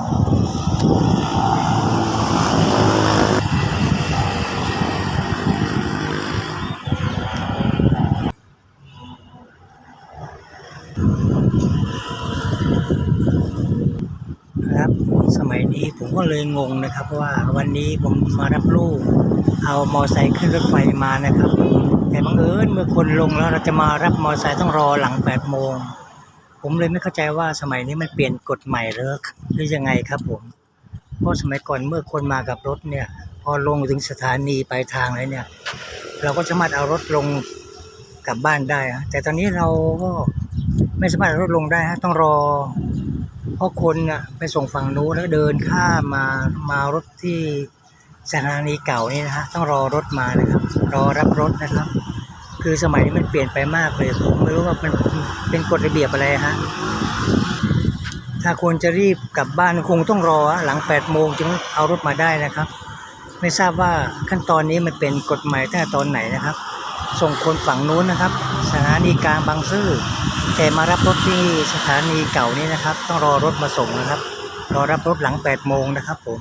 ครับสมัยนี้ผมก็เลยงงนะครับว่าวันนี้ผมมารับลูก เอามอไซค์ขึ้นรถไฟมานะครับ แต่บังเอิญเมื่อคนลงแล้วเราจะมารับมอไซค์ต้องรอหลัง8โมง ผมเลยไม่เข้าใจว่าสมัยนี้มันเปลี่ยนกฎใหม่หรือหรือยังไงครับผม เพราะสมัยก่อนเมื่อคนมากับรถเนี่ย พอลงถึงสถานีปลายทางแล้วเนี่ย เราก็สามารถเอารถลงกลับบ้านได้ฮะแต่ตอนนี้เราก็ไม่สามารถเอารถลงได้ฮะต้องรอเพราะคนน่ะไปส่งฝั่งนู้นแล้วเดินข้ามมามารถที่สถานีเก่านี่นะฮะต้องรอรถมานะครับ รอรับรถนะครับ คือสมัยนี้มันเปลี่ยนไปมากเลย ผมไม่รู้ว่ามันเป็นกฎระเบียบอะไรฮะ ถ้าควรจะรีบกลับบ้านคงต้องรอหลัง8โมงจึงเอารถมาได้นะครับ ไม่ทราบว่าขั้นตอนนี้มันเป็นกฎหมายตั้งแต่ตอนไหนนะครับ ส่งคนฝั่งนู้นนะครับ สถานีกลางบางซื่อแต่มารับรถที่สถานีเก่านี้นะครับ ต้องรอรถมาส่งนะครับ รอรับรถหลัง8โมงนะครับผม